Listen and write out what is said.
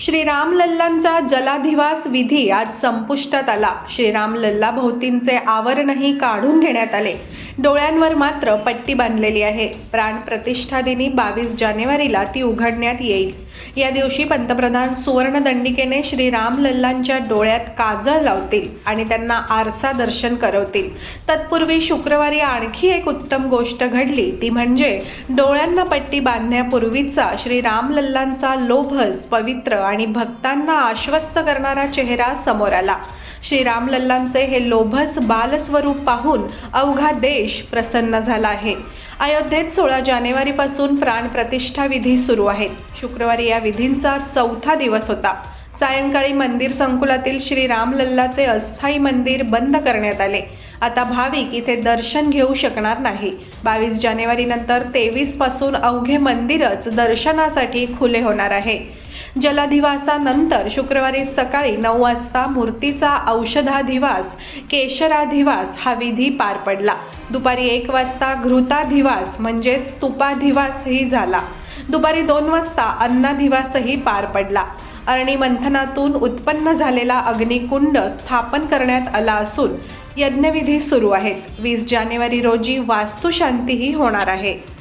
श्रीराम लल्लांचा जलाधिवास विधी आज संपुष्टात आला. श्रीराम लल्ला भोवतींचे आवरणही काढून घेण्यात आले. डोळ्यांवर मात्र पट्टी बांधलेली आहे. प्राण प्रतिष्ठा दिनी बावीस जानेवारीला ती उघडण्यात येईल. या दिवशी पंतप्रधान सुवर्ण दंडिकेने श्रीराम लल्लांच्या डोळ्यात काजळ लावतील आणि त्यांना आरसा दर्शन करवतील. तत्पूर्वी शुक्रवारी आणखी एक उत्तम गोष्ट घडली. ती म्हणजे डोळ्यांना पट्टी बांधण्यापूर्वीचा श्रीराम लल्लांचा लोभस पवित्र आणि भक्तांना आश्वस्त करणारा चेहरा समोर आला. श्रीराम लल्लांचे हे लोभस बालस्वरूप पाहून अवघा देश प्रसन्न झाला आहे. अयोध्येत सोळा जानेवारीपासून प्राणप्रतिष्ठा विधी सुरू आहेत. शुक्रवारी या विधींचा चौथा दिवस होता. सायंकाळी मंदिर संकुलातील श्री रामलल्लाचे अस्थायी मंदिर बंद करण्यात आले. आता भाविक इथे दर्शन घेऊ शकणार नाही. बावीस जानेवारी नंतर तेवीसपासून अवघे मंदिरच दर्शनासाठी खुले होणार आहे. जलाधिवासानंतर शुक्रवारी सकाळी नऊ वाजता मूर्तीचा औषधाधिवास केशराधिवास हा विधी पार पडला. दुपारी एक वाजता घृताधिवास म्हणजेच तुपाधिवासही झाला. दुपारी दोन वाजता अन्नाधिवासही पार पडला. अरणी मंथनातून उत्पन्न झालेला अग्निकुंड स्थापन करण्यात आला असून यज्ञविधी सुरू आहेत. वीस जानेवारी रोजी वास्तुशांतीही होणार आहे.